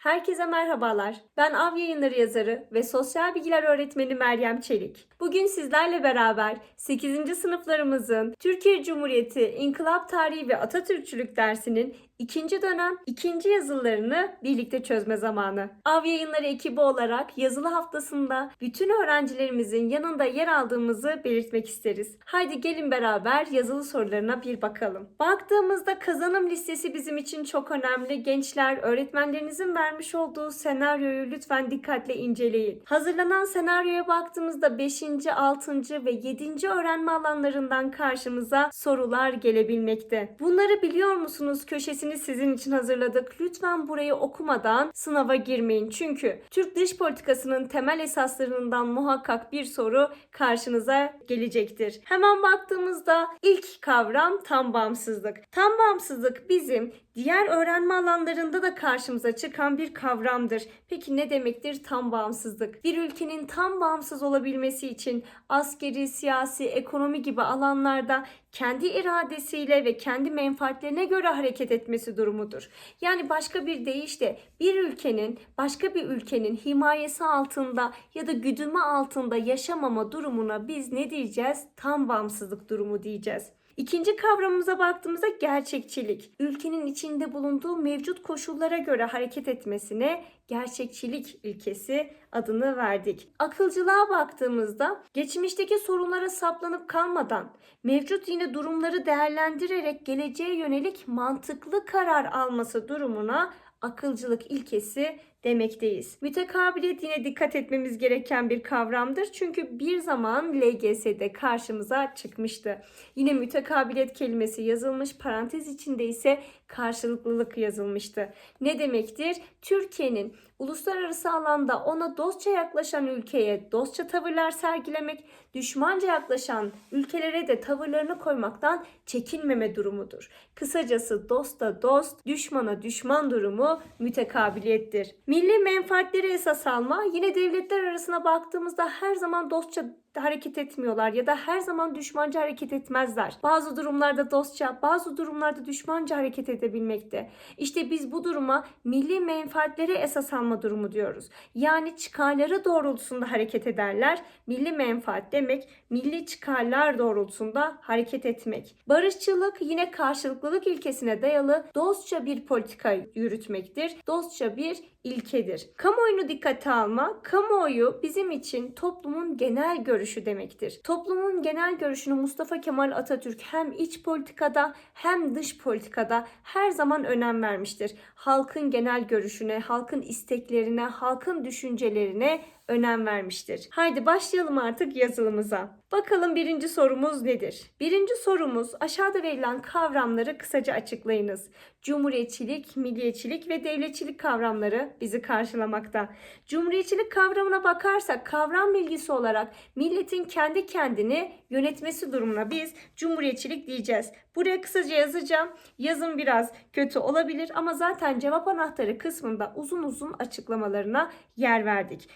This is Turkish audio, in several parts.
Herkese merhabalar. Ben Av Yayınları yazarı ve sosyal bilgiler öğretmeni Meryem Çelik. Bugün sizlerle beraber 8. sınıflarımızın Türkiye Cumhuriyeti İnkılap Tarihi ve Atatürkçülük dersinin ikinci dönem ikinci yazılarını birlikte çözme zamanı. Av Yayınları ekibi olarak yazılı haftasında bütün öğrencilerimizin yanında yer aldığımızı belirtmek isteriz. Haydi gelin beraber yazılı sorularına bir bakalım. Baktığımızda kazanım listesi bizim için çok önemli. Gençler öğretmenlerinizin vermiş olduğu senaryoyu lütfen dikkatle inceleyin. Hazırlanan senaryoya baktığımızda 5. 6. ve 7. öğrenme alanlarından karşımıza sorular gelebilmekte. Bunları biliyor musunuz köşesini sizin için hazırladık. Lütfen burayı okumadan sınava girmeyin. Çünkü Türk dış politikasının temel esaslarından muhakkak bir soru karşınıza gelecektir. Hemen baktığımızda ilk kavram tam bağımsızlık. Tam bağımsızlık bizim diğer öğrenme alanlarında da karşımıza çıkan bir kavramdır. Peki ne demektir tam bağımsızlık? Bir ülkenin tam bağımsız olabilmesi için askeri, siyasi, ekonomi gibi alanlarda kendi iradesiyle ve kendi menfaatlerine göre hareket etmesi durumudur. Yani başka bir deyişle bir ülkenin başka bir ülkenin himayesi altında ya da güdümü altında yaşamama durumuna biz ne diyeceğiz? Tam bağımsızlık durumu diyeceğiz. İkinci kavramımıza baktığımızda gerçekçilik. Ülkenin içinde bulunduğu mevcut koşullara göre hareket etmesine gerçekçilik ilkesi adını verdik. Akılcılığa baktığımızda geçmişteki sorunlara saplanıp kalmadan mevcut yine durumları değerlendirerek geleceğe yönelik mantıklı karar alması durumuna akılcılık ilkesi demekteyiz. Mütekabiliyet yine dikkat etmemiz gereken bir kavramdır. Çünkü bir zaman LGS'de karşımıza çıkmıştı. Yine mütekabiliyet kelimesi yazılmış, parantez içinde ise karşılıklılık yazılmıştı. Ne demektir? Türkiye'nin uluslararası alanda ona dostça yaklaşan ülkeye dostça tavırlar sergilemek, düşmanca yaklaşan ülkelere de tavırlarını koymaktan çekinmeme durumudur. Kısacası dosta dost, düşmana düşman durumu mütekabiliyettir. Milli menfaatleri esas alma yine devletler arasına baktığımızda her zaman dostça hareket etmiyorlar ya da her zaman düşmanca hareket etmezler. Bazı durumlarda dostça, bazı durumlarda düşmanca hareket edebilmekte. İşte biz bu duruma milli menfaatleri esas alma durumu diyoruz. Yani çıkarları doğrultusunda hareket ederler. Milli menfaat demek milli çıkarlar doğrultusunda hareket etmek. Barışçılık yine karşılıklılık ilkesine dayalı dostça bir politika yürütmektir. Dostça bir ilkedir. Kamuoyunu dikkate alma, kamuoyu bizim için toplumun genel görüşü demektir. Toplumun genel görüşünü Mustafa Kemal Atatürk hem iç politikada hem dış politikada her zaman önem vermiştir. Halkın genel görüşüne, halkın isteklerine, halkın düşüncelerine önem vermiştir. Haydi başlayalım artık yazılımıza. Bakalım birinci sorumuz nedir? Birinci sorumuz aşağıda verilen kavramları kısaca açıklayınız. Cumhuriyetçilik, milliyetçilik ve devletçilik kavramları bizi karşılamakta. Cumhuriyetçilik kavramına bakarsak kavram bilgisi olarak milletin kendi kendini yönetmesi durumuna biz cumhuriyetçilik diyeceğiz. Buraya kısaca yazacağım. Yazım biraz kötü olabilir ama zaten cevap anahtarı kısmında uzun uzun açıklamalarına yer verdik.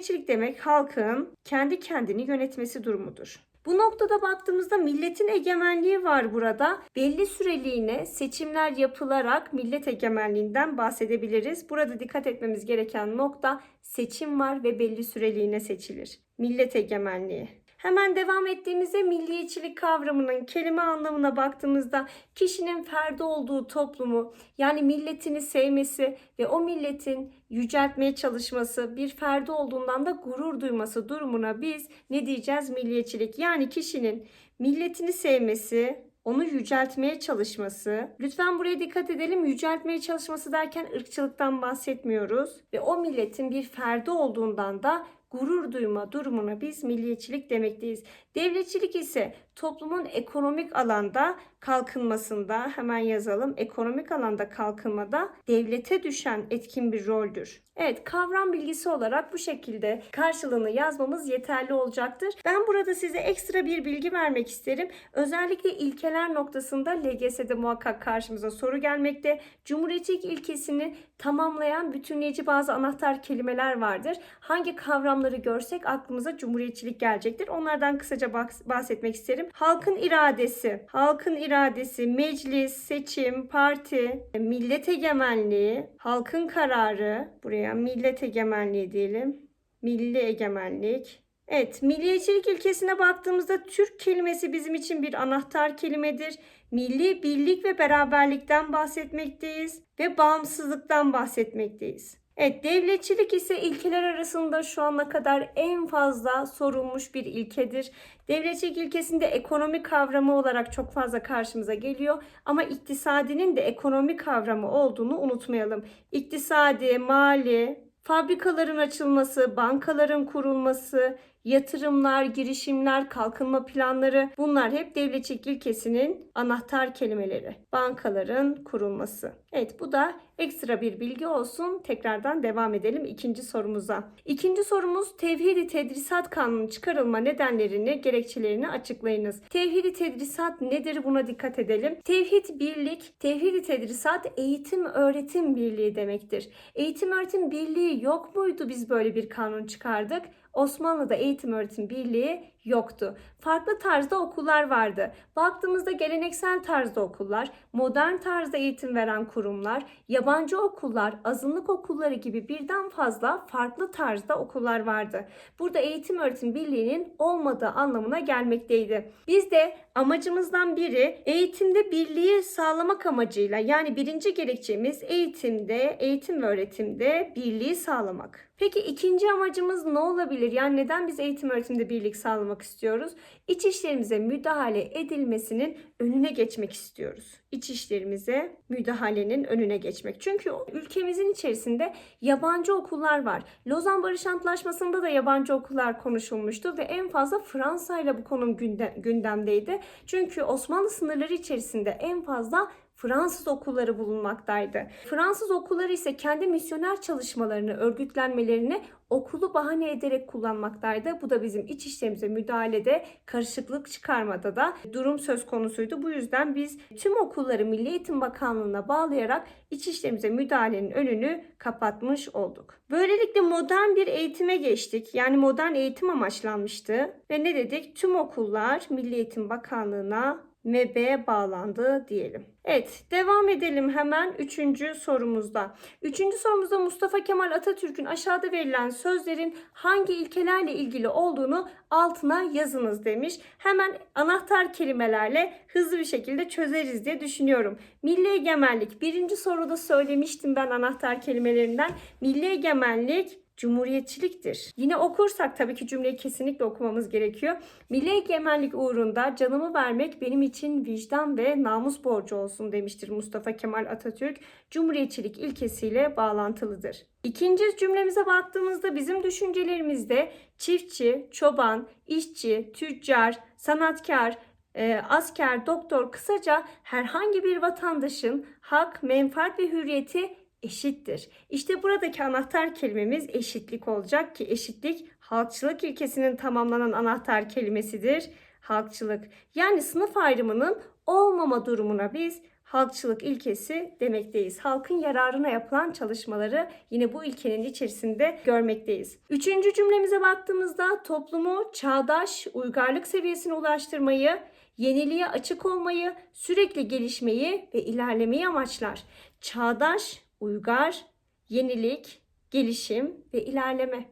Cumhuriyetçilik demek halkın kendi kendini yönetmesi durumudur. Bu noktada baktığımızda milletin egemenliği var burada. Belli süreliğine seçimler yapılarak millet egemenliğinden bahsedebiliriz. Burada dikkat etmemiz gereken nokta seçim var ve belli süreliğine seçilir. Millet egemenliği. Hemen devam ettiğimizde milliyetçilik kavramının kelime anlamına baktığımızda kişinin ferdi olduğu toplumu yani milletini sevmesi ve o milletin yüceltmeye çalışması, bir ferdi olduğundan da gurur duyması durumuna biz ne diyeceğiz? Milliyetçilik. Yani kişinin milletini sevmesi, onu yüceltmeye çalışması. Lütfen buraya dikkat edelim. Yüceltmeye çalışması derken ırkçılıktan bahsetmiyoruz. Ve o milletin bir ferdi olduğundan da gurur duyma durumuna biz milliyetçilik demekteyiz. Devletçilik ise toplumun ekonomik alanda kalkınmasında hemen yazalım. Ekonomik alanda kalkınmada devlete düşen etkin bir roldür. Evet kavram bilgisi olarak bu şekilde karşılığını yazmamız yeterli olacaktır. Ben burada size ekstra bir bilgi vermek isterim. Özellikle ilkeler noktasında LGS'de muhakkak karşımıza soru gelmekte. Cumhuriyetçilik ilkesini tamamlayan bütünleyici bazı anahtar kelimeler vardır. Hangi kavramları görsek aklımıza cumhuriyetçilik gelecektir. Onlardan kısaca bahsetmek isterim. Halkın iradesi, halkın iradesi, meclis, seçim, parti, millet egemenliği, halkın kararı, buraya millet egemenliği diyelim. Milli egemenlik. Evet, milliyetçilik ilkesine baktığımızda Türk kelimesi bizim için bir anahtar kelimedir. Milli birlik ve beraberlikten bahsetmekteyiz ve bağımsızlıktan bahsetmekteyiz. Evet, devletçilik ise ilkeler arasında şu ana kadar en fazla sorulmuş bir ilkedir. Devletçilik ilkesinde ekonomi kavramı olarak çok fazla karşımıza geliyor ama iktisadinin de ekonomi kavramı olduğunu unutmayalım. İktisadi, mali, fabrikaların açılması, bankaların kurulması, yatırımlar, girişimler, kalkınma planları bunlar hep devletçilik ilkesinin anahtar kelimeleri. Bankaların kurulması. Evet bu da ekstra bir bilgi olsun. Tekrardan devam edelim ikinci sorumuza. İkinci sorumuz Tevhidi Tedrisat Kanunu çıkarılma nedenlerini, gerekçelerini açıklayınız. Tevhidi Tedrisat nedir buna dikkat edelim. Tevhid birlik, Tevhidi Tedrisat eğitim öğretim birliği demektir. Eğitim öğretim birliği yok muydu biz böyle bir kanun çıkardık? Osmanlı'da eğitim öğretim birliği yoktu. Farklı tarzda okullar vardı. Baktığımızda geleneksel tarzda okullar, modern tarzda eğitim veren kurumlar, yabancı okullar, azınlık okulları gibi birden fazla farklı tarzda okullar vardı. Burada eğitim öğretim birliğinin olmadığı anlamına gelmekteydi. Biz de amacımızdan biri eğitimde birliği sağlamak amacıyla yani birinci gerekçemiz eğitimde, eğitim ve öğretimde birliği sağlamak. Peki ikinci amacımız ne olabilir? Yani neden biz eğitim öğretimde birlik sağlamak istiyoruz? İç işlerimize müdahale edilmesinin önüne geçmek istiyoruz. İç işlerimize müdahalenin önüne geçmek. Çünkü ülkemizin içerisinde yabancı okullar var. Lozan Barış Antlaşması'nda da yabancı okullar konuşulmuştu ve en fazla Fransa ile bu konu günde- gündemdeydi. Çünkü Osmanlı sınırları içerisinde en fazla Fransız okulları bulunmaktaydı. Fransız okulları ise kendi misyoner çalışmalarını, örgütlenmelerini okulu bahane ederek kullanmaktaydı. Bu da bizim iç işlerimize müdahalede, karışıklık çıkarmada da durum söz konusuydu. Bu yüzden biz tüm okulları Milli Eğitim Bakanlığı'na bağlayarak iç işlerimize müdahalenin önünü kapatmış olduk. Böylelikle modern bir eğitime geçtik. Yani modern eğitim amaçlanmıştı. Ve ne dedik? Tüm okullar Milli Eğitim Bakanlığı'na MEB'e bağlandı diyelim. Evet devam edelim hemen üçüncü sorumuzda. Üçüncü sorumuzda Mustafa Kemal Atatürk'ün aşağıda verilen sözlerin hangi ilkelerle ilgili olduğunu altına yazınız demiş. Hemen anahtar kelimelerle hızlı bir şekilde çözeriz diye düşünüyorum. Milli egemenlik birinci soruda söylemiştim ben anahtar kelimelerinden. Milli egemenlik cumhuriyetçiliktir. Yine okursak tabii ki cümleyi kesinlikle okumamız gerekiyor. Milli egemenlik uğrunda canımı vermek benim için vicdan ve namus borcu olsun demiştir Mustafa Kemal Atatürk. Cumhuriyetçilik ilkesiyle bağlantılıdır. İkinci cümlemize baktığımızda bizim düşüncelerimizde çiftçi, çoban, işçi, tüccar, sanatkar, e, asker, doktor kısaca herhangi bir vatandaşın hak, menfaat ve hürriyeti eşittir. İşte buradaki anahtar kelimemiz eşitlik olacak ki eşitlik halkçılık ilkesinin tamamlanan anahtar kelimesidir. Halkçılık. Yani sınıf ayrımının olmama durumuna biz halkçılık ilkesi demekteyiz. Halkın yararına yapılan çalışmaları yine bu ilkenin içerisinde görmekteyiz. Üçüncü cümlemize baktığımızda toplumu çağdaş uygarlık seviyesine ulaştırmayı, yeniliğe açık olmayı, sürekli gelişmeyi ve ilerlemeyi amaçlar. Çağdaş, uygar, yenilik, gelişim ve ilerleme.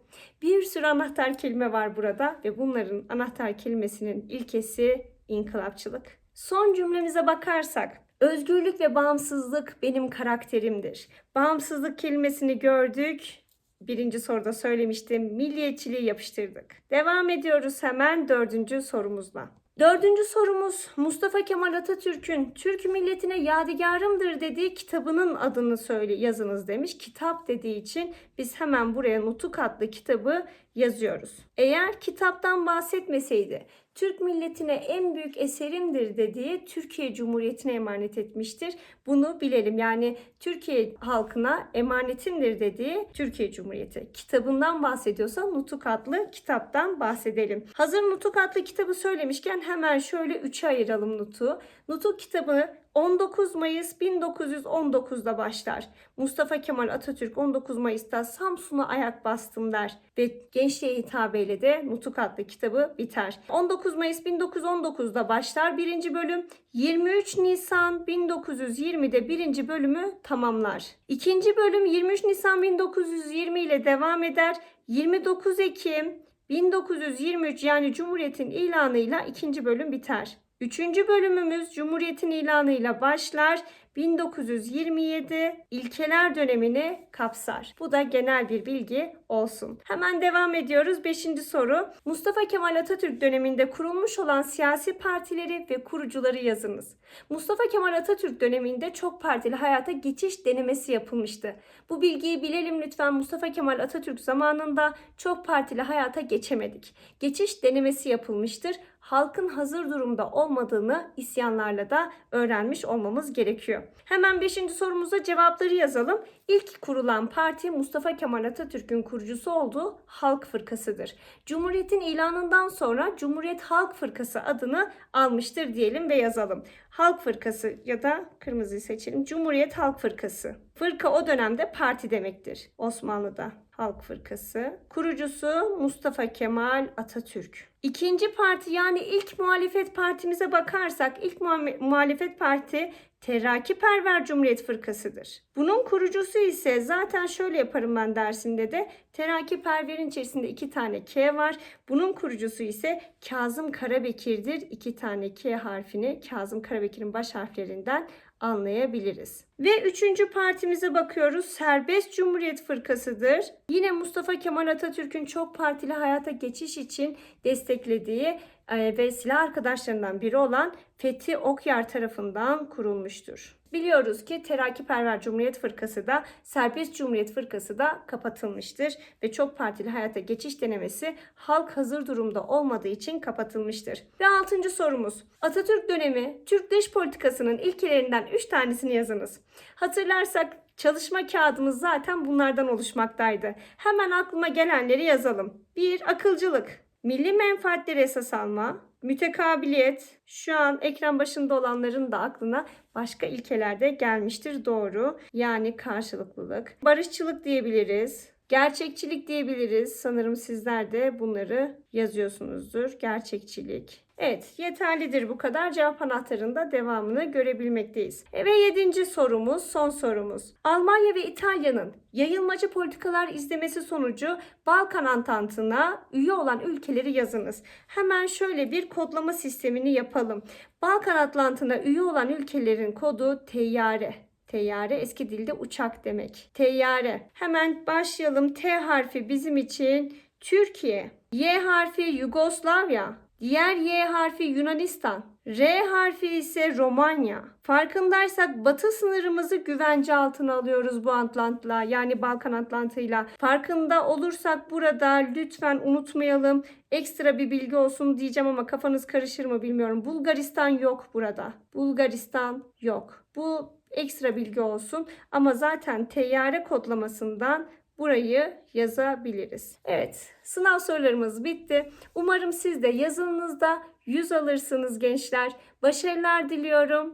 Bir sürü anahtar kelime var burada ve bunların anahtar kelimesinin ilkesi inkılapçılık. Son cümlemize bakarsak özgürlük ve bağımsızlık benim karakterimdir. Bağımsızlık kelimesini gördük. Birinci soruda söylemiştim. Milliyetçiliği yapıştırdık. Devam ediyoruz hemen dördüncü sorumuzla. Dördüncü sorumuz Mustafa Kemal Atatürk'ün Türk milletine yadigarımdır dediği kitabının adını söyle yazınız demiş. Kitap dediği için biz hemen buraya Nutuk adlı kitabı yazıyoruz. Eğer kitaptan bahsetmeseydi Türk milletine en büyük eserimdir dediği Türkiye Cumhuriyeti'ne emanet etmiştir. Bunu bilelim. Yani Türkiye halkına emanetimdir dediği Türkiye Cumhuriyeti. Kitabından bahsediyorsa Nutuk adlı kitaptan bahsedelim. Hazır Nutuk adlı kitabı söylemişken hemen şöyle üçe ayıralım Nutuk'u. Nutuk kitabı 19 Mayıs 1919'da başlar. Mustafa Kemal Atatürk 19 Mayıs'ta Samsun'a ayak bastım der ve gençliğe hitabeyle de Nutuk adlı kitabı biter. 19 Mayıs 1919'da başlar birinci bölüm. 23 Nisan 1920'de birinci bölümü tamamlar. İkinci bölüm 23 Nisan 1920 ile devam eder. 29 Ekim 1923 yani Cumhuriyet'in ilanıyla ikinci bölüm biter. Üçüncü bölümümüz Cumhuriyet'in ilanıyla başlar. 1927 ilkeler dönemini kapsar. Bu da genel bir bilgi olsun. Hemen devam ediyoruz. Beşinci soru. Mustafa Kemal Atatürk döneminde kurulmuş olan siyasi partileri ve kurucuları yazınız. Mustafa Kemal Atatürk döneminde çok partili hayata geçiş denemesi yapılmıştı. Bu bilgiyi bilelim lütfen Mustafa Kemal Atatürk zamanında çok partili hayata geçemedik. Geçiş denemesi yapılmıştır. Halkın hazır durumda olmadığını isyanlarla da öğrenmiş olmamız gerekiyor. Hemen 5. sorumuza cevapları yazalım. İlk kurulan parti Mustafa Kemal Atatürk'ün kurucusu olduğu Halk Fırkası'dır. Cumhuriyetin ilanından sonra Cumhuriyet Halk Fırkası adını almıştır diyelim ve yazalım. Halk Fırkası ya da kırmızıyı seçelim. Cumhuriyet Halk Fırkası. Fırka o dönemde parti demektir Osmanlı'da. Halk Fırkası. Kurucusu Mustafa Kemal Atatürk. İkinci parti yani ilk muhalefet partimize bakarsak ilk muha- muhalefet parti Terakkiperver Cumhuriyet Fırkası'dır. Bunun kurucusu ise zaten şöyle yaparım ben dersinde de Terakkiperver'in içerisinde iki tane K var. Bunun kurucusu ise Kazım Karabekir'dir. İki tane K harfini Kazım Karabekir'in baş harflerinden anlayabiliriz. Ve üçüncü partimize bakıyoruz. Serbest Cumhuriyet Fırkası'dır. Yine Mustafa Kemal Atatürk'ün çok partili hayata geçiş için desteklediği ve silah arkadaşlarından biri olan Fethi Okyar tarafından kurulmuştur. Biliyoruz ki Terakkiperver Cumhuriyet Fırkası da Serbest Cumhuriyet Fırkası da kapatılmıştır ve çok partili hayata geçiş denemesi halk hazır durumda olmadığı için kapatılmıştır. Ve altıncı sorumuz. Atatürk dönemi Türk dış politikasının ilkelerinden 3 tanesini yazınız. Hatırlarsak çalışma kağıdımız zaten bunlardan oluşmaktaydı. Hemen aklıma gelenleri yazalım. 1. Akılcılık. Milli menfaatleri esas alma, mütekabiliyet, şu an ekran başında olanların da aklına başka ilkelerde gelmiştir doğru. Yani karşılıklılık. Barışçılık diyebiliriz. Gerçekçilik diyebiliriz. Sanırım sizler de bunları yazıyorsunuzdur. Gerçekçilik. Evet, yeterlidir bu kadar. Cevap anahtarında devamını görebilmekteyiz. E Ve yedinci sorumuz, son sorumuz. Almanya ve İtalya'nın yayılmacı politikalar izlemesi sonucu Balkan Antantı'na üye olan ülkeleri yazınız. Hemen şöyle bir kodlama sistemini yapalım. Balkan Atlantı'na üye olan ülkelerin kodu teyyare. Teyyare eski dilde uçak demek. Teyyare. Hemen başlayalım. T harfi bizim için Türkiye. Y harfi Yugoslavya. Diğer Y harfi Yunanistan. R harfi ise Romanya. Farkındaysak batı sınırımızı güvence altına alıyoruz bu Atlant'la yani Balkan Atlant'ıyla. Farkında olursak burada lütfen unutmayalım. Ekstra bir bilgi olsun diyeceğim ama kafanız karışır mı bilmiyorum. Bulgaristan yok burada. Bulgaristan yok. Bu ekstra bilgi olsun ama zaten teyyare kodlamasından burayı yazabiliriz. Evet, sınav sorularımız bitti. Umarım siz de yazınızda 100 alırsınız gençler. Başarılar diliyorum.